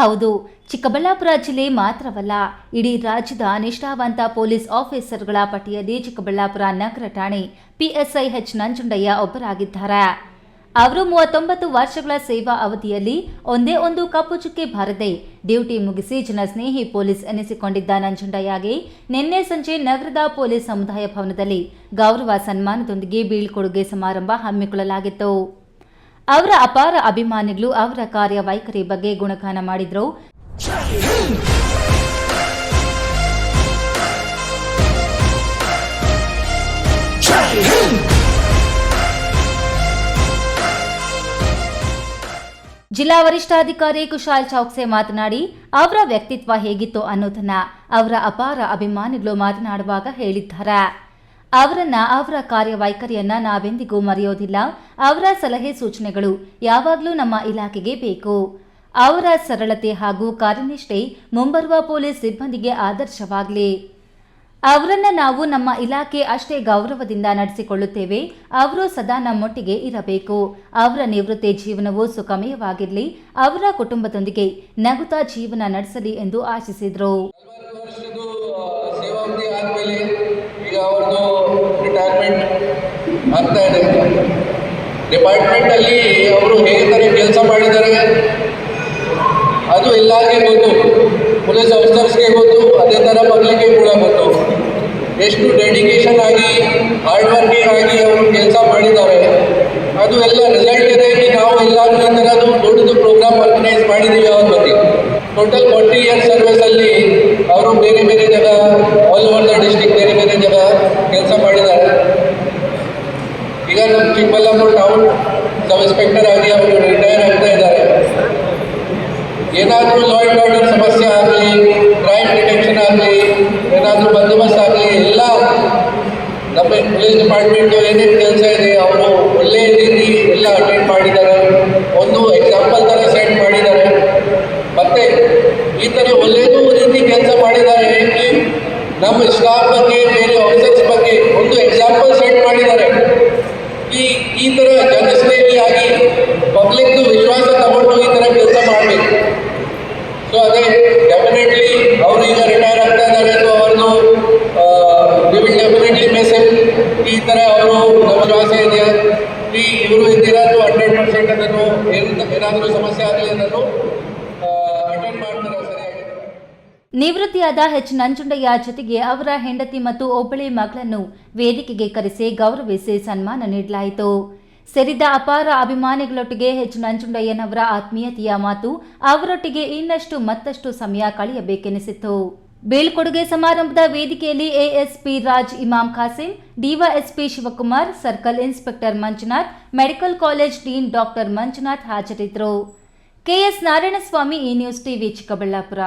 ಹೌದು, ಚಿಕ್ಕಬಳ್ಳಾಪುರ ಜಿಲ್ಲೆ ಮಾತ್ರವಲ್ಲ, ಇಡೀ ರಾಜ್ಯದ ನಿಷ್ಠಾವಂತ ಪೊಲೀಸ್ ಆಫೀಸರ್ಗಳ ಪಟ್ಟಿಯಲ್ಲಿ ಚಿಕ್ಕಬಳ್ಳಾಪುರ ನಗರ ಠಾಣೆ ಪಿಎಸ್ಐ ಎಚ್ ನಂಜುಂಡಯ್ಯ ಒಬ್ಬರಾಗಿದ್ದಾರೆ. ಅವರು ಮೂವತ್ತೊಂಬತ್ತು ವರ್ಷಗಳ ಸೇವಾ ಅವಧಿಯಲ್ಲಿ ಒಂದೇ ಒಂದು ಕಪ್ಪು ಚುಕ್ಕೆ ಬಾರದೆ ಡ್ಯೂಟಿ ಮುಗಿಸಿ ಜನಸ್ನೇಹಿ ಪೊಲೀಸ್ ಎನಿಸಿಕೊಂಡಿದ್ದ ನಂಜುಂಡಯ್ಯಗೆ ನಿನ್ನೆ ಸಂಜೆ ನಗರದ ಪೊಲೀಸ್ ಸಮುದಾಯ ಭವನದಲ್ಲಿ ಗೌರವ ಸನ್ಮಾನದೊಂದಿಗೆ ಬೀಳ್ಕೊಡುಗೆ ಸಮಾರಂಭ ಹಮ್ಮಿಕೊಳ್ಳಲಾಗಿತ್ತು. ಅವರ ಅಪಾರ ಅಭಿಮಾನಿಗಳು ಅವರ ಕಾರ್ಯವೈಖರಿ ಬಗ್ಗೆ ಗುಣಗಾನ ಮಾಡಿದ್ರು. ಜಿಲ್ಲಾ ವರಿಷ್ಠಾಧಿಕಾರಿ ಕುಶಾಲ್ ಚೌಕ್ಸೆ ಮಾತನಾಡಿ, ಅವರ ವ್ಯಕ್ತಿತ್ವ ಹೇಗಿತ್ತು ಅನ್ನೋದನ್ನ ಅವರ ಅಪಾರ ಅಭಿಮಾನಿಗಳು ಮಾತನಾಡುವಾಗ ಹೇಳಿದ್ದಾರೆ. ಅವರನ್ನ ಅವರ ಕಾರ್ಯವೈಖರಿಯನ್ನ ನಾವೆಂದಿಗೂ ಮರೆಯೋದಿಲ್ಲ. ಅವರ ಸಲಹೆ ಸೂಚನೆಗಳು ಯಾವಾಗಲೂ ನಮ್ಮ ಇಲಾಖೆಗೆ ಬೇಕು. ಅವರ ಸರಳತೆ ಹಾಗೂ ಕಾರ್ಯನಿಷ್ಠೆ ಮುಂಬರುವ ಪೊಲೀಸ್ ಸಿಬ್ಬಂದಿಗೆ ಆದರ್ಶವಾಗಲಿ. ಅವರನ್ನ ನಾವು ನಮ್ಮ ಇಲಾಖೆ ಅಷ್ಟೇ ಗೌರವದಿಂದ ನಡೆಸಿಕೊಳ್ಳುತ್ತೇವೆ. ಅವರು ಸದಾ ನಮ್ಮೊಟ್ಟಿಗೆ ಇರಬೇಕು. ಅವರ ನಿವೃತ್ತಿ ಜೀವನವು ಸುಖಮಯವಾಗಿರಲಿ ಅವರ ಕುಟುಂಬದೊಂದಿಗೆ ನಗುತ್ತಾ ಜೀವನ ನಡೆಸಲಿ ಎಂದು ಆಶಿಸಿದರು. ಅವ್ರದ್ದು ರಿಟೈರ್ಮೆಂಟ್ ಆಗ್ತಾ ಇದೆ. ಡಿಪಾರ್ಟ್ಮೆಂಟಲ್ಲಿ ಅವರು ಹೇಗೆ ತರ ಕೆಲಸ ಮಾಡಿದ್ದಾರೆ, ಅದು ಎಲ್ಲರಿಗೆ ಗೊತ್ತು. ಪೊಲೀಸ್ ಆಫೀಸರ್ಸ್ಗೆ ಗೊತ್ತು, ಅದೇ ಥರ ಮಕ್ಕಳಿಗೆ ಕೂಡ ಗೊತ್ತು. ಎಷ್ಟು ಡೆಡಿಕೇಶನ್ ಆಗಿ ಹಾರ್ಡ್ ವರ್ಕಿಂಗ್ ಆಗಿ ಅವರು ಕೆಲಸ ಮಾಡಿದ್ದಾರೆ, ಅದು ಎಲ್ಲ ರಿಸಲ್ಟ್ ಇದೆ. ನಾವು ಎಲ್ಲರೂ ಈ ಥರದ್ದು ದೊಡ್ಡದು ಪ್ರೋಗ್ರಾಮ್ ಆರ್ಗನೈಸ್ ಮಾಡಿದ್ದೀವಿ ಅವ್ರ ಬಗ್ಗೆ ಟೋಟಲ್ ಫಾರ್ಟಿ ಇಯರ್ಸ್ ಸರ್ವಿಸಲ್ಲಿ ಅವರು ಬೇರೆ ಬೇರೆ ಜಾಗ ಆಲ್ ಓವರ್ ದ ಡಿಸ್ಟಿಕ್ ಬೇರೆ ಬೇರೆ ಜಾಗ ಕೆಲಸ ಮಾಡಿದ್ದಾರೆ ಈಗ ನಮ್ಮ ಚಿಕ್ಕಬಳ್ಳಾಪುರ ಟೌನ್ ಸಬ್ ಇನ್ಸ್ಪೆಕ್ಟರ್ ಆಗಿ ಅವರು ರಿಟೈರ್ ಆಗ್ತಾ ಇದ್ದಾರೆ. ಏನಾದರೂ ಲಾ ಆ್ಯಂಡ್ ಆರ್ಡರ್ ಸಮಸ್ಯೆ ಆಗಲಿ ಕ್ರೈಮ್ ಡಿಟೆಕ್ಷನ್ ಆಗಲಿ, ಏನಾದರೂ ಬಂದೋಬಸ್ತ್ ಆಗಲಿ, ಎಲ್ಲ ನಮ್ಮ ಪೊಲೀಸ್ ಡಿಪಾರ್ಟ್ಮೆಂಟು ಏನೇನು ಕೆಲಸ ಇದೆ, ಅವರು ಒಳ್ಳೆಯ ರೀತಿ ಎಲ್ಲ ಅಟೆಂಡ್ ಮಾಡಿದ್ದಾರೆ. ಒಂದು ಎಕ್ಸಾಂಪಲ್ ಥರ ಸೆಟ್ ಮಾಡಿದ್ದಾರೆ. ಮತ್ತು ಈ ಥರ ಒಳ್ಳೆಯದು ರೀತಿ ಕೆಲಸ ಮಾಡಿದ್ದಾರೆ. ನಮ್ಮ ಸ್ಟಾಫ್ ಬಗ್ಗೆ, ಬೇರೆ ಆಫೀಸರ್ಸ್ ಬಗ್ಗೆ ಒಂದು ಎಕ್ಸಾಂಪಲ್ ಸೆಟ್ ಮಾಡಿದ್ದಾರೆ. ಈ ಥರ ಜನಸ್ನೇಹಿಯಾಗಿ ಪಬ್ಲಿಕ್ದು ವಿಶ್ವಾಸ ತಗೊಂಡು ಈ ಥರ ಕೆಲಸ ಮಾಡಬೇಕು. ಸೊ ಅದೇ ಡೆಫಿನೆಟ್ಲಿ ಅವರು ಈಗ ರಿಟೈರ್ ಆಗ್ತಾ ಇದ್ದಾರೆ ಸೊ ಅವ್ರದ್ದು ವಿ ವಿಲ್ ಡೆಫಿನೆಟ್ಲಿ ಮೆಸೇಜ್ ಈ ಥರ ಅವರು ವಿಶ್ವಾಸ ಇದೆ. ಇವರು ಇದ್ದೀರಾ ಹಂಡ್ರೆಡ್ ಪರ್ಸೆಂಟ್ ಅದನ್ನು ಏನು ಏನಾದರೂ ಸಮಸ್ಯೆ ಆಗಲಿ ಅದನ್ನು ನಿವೃತ್ತಿಯಾದ ಎಚ್. ನಂಜುಂಡಯ್ಯ ಜೊತೆಗೆ ಅವರ ಹೆಂಡತಿ ಮತ್ತು ಒಬ್ಬಳೆ ಮಗಳನ್ನು ವೇದಿಕೆಗೆ ಕರೆಸಿ ಗೌರವಿಸಿ ಸನ್ಮಾನ ನೀಡಲಾಯಿತು. ಸೇರಿದ ಅಪಾರ ಅಭಿಮಾನಿಗಳೊಟ್ಟಿಗೆ ಎಚ್. ನಂಜುಂಡಯ್ಯನವರ ಆತ್ಮೀಯತೆಯ ಮಾತು ಅವರೊಟ್ಟಿಗೆ ಇನ್ನಷ್ಟು ಮತ್ತಷ್ಟು ಸಮಯ ಕಳೆಯಬೇಕೆನಿಸಿತ್ತು ಬೀಳ್ಕೊಡುಗೆ ಸಮಾರಂಭದ ವೇದಿಕೆಯಲ್ಲಿ ASP Raj Imam Qasim, DYSP Shivakumar, circle inspector Manjunath, medical college dean doctor Manjunath ಹಾಜರಿದ್ದರು. ಕೆಎಸ್ ನಾರಾಯಣಸ್ವಾಮಿ, ಈ ನ್ಯೂಸ್ ಟಿವಿ ಚಿಕ್ಕಬಳ್ಳಾಪುರ.